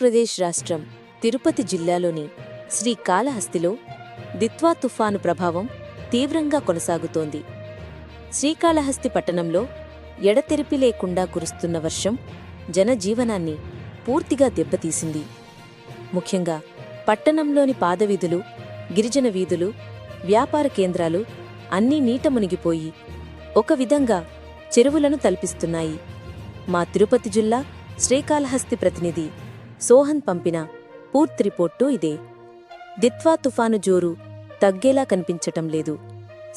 ఆంధ్రప్రదేశ్ రాష్ట్రం తిరుపతి జిల్లాలోని శ్రీకాళహస్తిలో దిత్వా తుఫాను ప్రభావం తీవ్రంగా కొనసాగుతోంది. శ్రీకాళహస్తి పట్టణంలో ఎడతెరిపి లేకుండా కురుస్తున్న వర్షం జనజీవనాన్ని పూర్తిగా దెబ్బతీసింది. ముఖ్యంగా పట్టణంలోని పాదవీధులు గిరిజన వీధులు వ్యాపార కేంద్రాలు అన్నీ నీట మునిగిపోయి ఒక విధంగా చెరువులను తలపిస్తున్నాయి. మా తిరుపతి జిల్లా శ్రీకాళహస్తి ప్రతినిధి సోహన్ పంపిన పూర్తి రిపోర్టు ఇదే. దిత్వా తుఫాను జోరు తగ్గేలా కనిపించటం లేదు.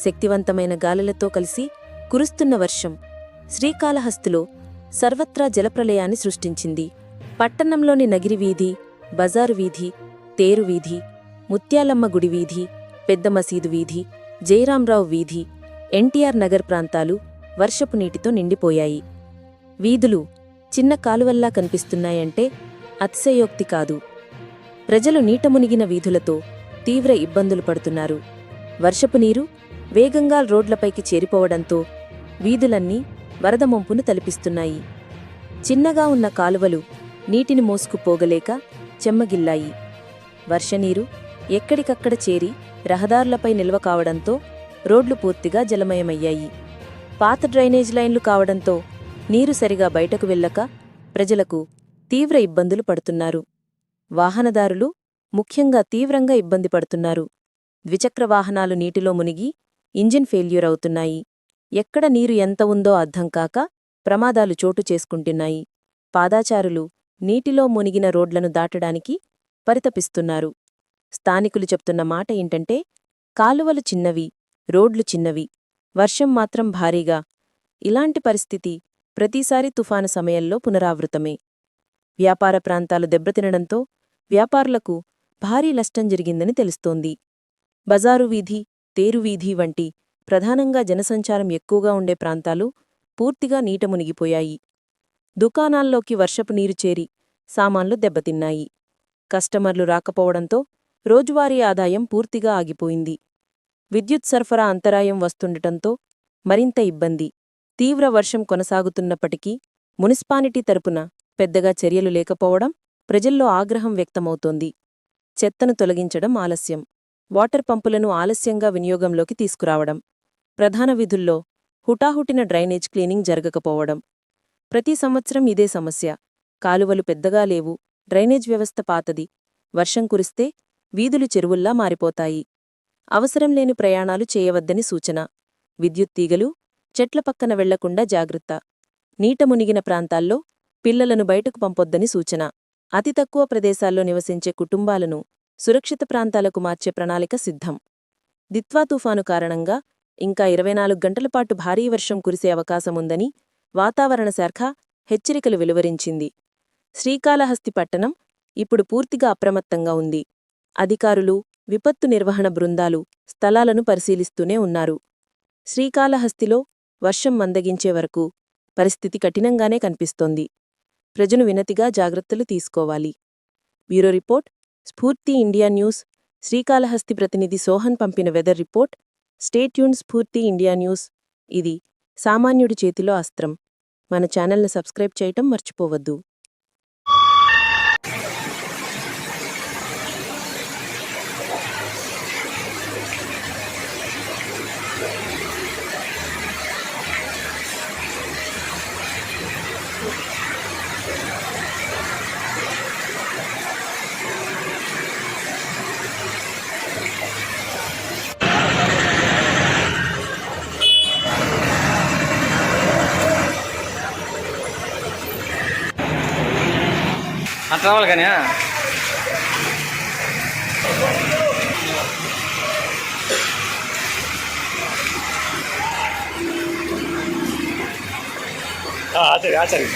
శక్తివంతమైన గాలులతో కలిసి కురుస్తున్న వర్షం శ్రీకాళహస్తిలో సర్వత్రా జలప్రలయాన్ని సృష్టించింది. పట్టణంలోని నగిరి వీధి బజారు వీధి తేరు వీధి ముత్యాలమ్మ గుడి వీధి పెద్ద మసీదు వీధి జయరాంరావు వీధి ఎన్టీఆర్ నగర్ ప్రాంతాలు వర్షపు నీటితో నిండిపోయాయి. వీధులు చిన్న కాలువల్లా కనిపిస్తున్నాయంటే అతిశయోక్తి కాదు. ప్రజలు నీట మునిగిన వీధులతో తీవ్ర ఇబ్బందులు పడుతున్నారు. వర్షపు నీరు వేగంగా రోడ్లపైకి చేరిపోవడంతో వీధులన్నీ వరద ముంపును తలపిస్తున్నాయి. చిన్నగా ఉన్న కాలువలు నీటిని మోసుకుపోగలేక చెమ్మగిల్లాయి. వర్షనీరు ఎక్కడికక్కడ చేరి రహదారులపై నిల్వ కావడంతో రోడ్లు పూర్తిగా జలమయమయ్యాయి. పాత డ్రైనేజ్ లైన్లు కావడంతో నీరు సరిగా బయటకు వెళ్ళక ప్రజలకు తీవ్ర ఇబ్బందులు పడుతున్నారు. వాహనదారులు ముఖ్యంగా తీవ్రంగా ఇబ్బంది పడుతున్నారు. ద్విచక్ర వాహనాలు నీటిలో మునిగి ఇంజిన్ ఫెయిల్యూర్ అవుతున్నాయి. ఎక్కడ నీరు ఎంత ఉందో అర్థం కాక ప్రమాదాలు చోటు చేసుకుంటున్నాయి. పాదాచారులు నీటిలో మునిగిన రోడ్లను దాటడానికి పరితపిస్తున్నారు. స్థానికులు చెప్తున్న మాట ఏంటంటే కాలువలు చిన్నవి రోడ్లు చిన్నవి వర్షం మాత్రం భారీగా. ఇలాంటి పరిస్థితి ప్రతిసారి తుఫాను సమయంలో పునరావృతమే. వ్యాపార ప్రాంతాలు దెబ్బతినడంతో వ్యాపారులకు భారీ నష్టం జరిగిందని తెలుస్తోంది. బజారు వీధి తేరువీధి వంటి ప్రధానంగా జనసంచారం ఎక్కువగా ఉండే ప్రాంతాలు పూర్తిగా నీట మునిగిపోయాయి. దుకాణాల్లోకి వర్షపు నీరు చేరి సామాన్లు దెబ్బతిన్నాయి. కస్టమర్లు రాకపోవడంతో రోజువారీ ఆదాయం పూర్తిగా ఆగిపోయింది. విద్యుత్ సరఫరా అంతరాయం వస్తుండటంతో మరింత ఇబ్బంది. తీవ్ర వర్షం కొనసాగుతున్నప్పటికీ మున్సిపాలిటీ తరపున పెద్దగా చర్యలు లేకపోవడం ప్రజల్లో ఆగ్రహం వ్యక్తమవుతోంది. చెత్తను తొలగించడం ఆలస్యం. వాటర్ పంపులను ఆలస్యంగా వినియోగంలోకి తీసుకురావడం. ప్రధాన విధుల్లో హుటాహుటిన డ్రైనేజ్ క్లీనింగ్ జరగకపోవడం. ప్రతి సంవత్సరం ఇదే సమస్య. కాలువలు పెద్దగా లేవు. డ్రైనేజ్ వ్యవస్థ పాతది. వర్షం కురిస్తే వీధులు చెరువుల్లా మారిపోతాయి. అవసరం లేని ప్రయాణాలు చేయవద్దని సూచన. విద్యుత్ తీగలు చెట్ల పక్కన వెళ్ళకుండా జాగ్రత్త. నీట మునిగిన ప్రాంతాల్లో పిల్లలను బయటకు పంపొద్దని సూచన. అతి తక్కువ ప్రదేశాల్లో నివసించే కుటుంబాలను సురక్షిత ప్రాంతాలకు మార్చే ప్రణాళిక సిద్ధం. దిత్వా తుఫాను కారణంగా ఇంకా ఇరవై నాలుగు గంటల పాటు భారీ వర్షం కురిసే అవకాశముందని వాతావరణ శాఖ హెచ్చరికలు వెలువరించింది. శ్రీకాళహస్తి పట్టణం ఇప్పుడు పూర్తిగా అప్రమత్తంగా ఉంది. అధికారులు విపత్తు నిర్వహణ బృందాలు స్థలాలను పరిశీలిస్తూనే ఉన్నారు. శ్రీకాళహస్తిలో వర్షం మందగించే వరకు పరిస్థితి కఠినంగానే కనిపిస్తోంది. ప్రజను వినతిగా జాగ్రత్తలు తీసుకోవాలి. Bureau report Spoorthi India news Srikalahasti ప్రతినిధి సోహన్ పంపిన weather report stay tuned Spoorthi India news. ఇది సామాన్యుడి చేతిలో అస్త్రం. మన ఛానల్ను సబ్స్క్రైబ్ చేయటం మర్చిపోవద్దు. అట్లా రావాలి కానీ ఆచరి ఆచరి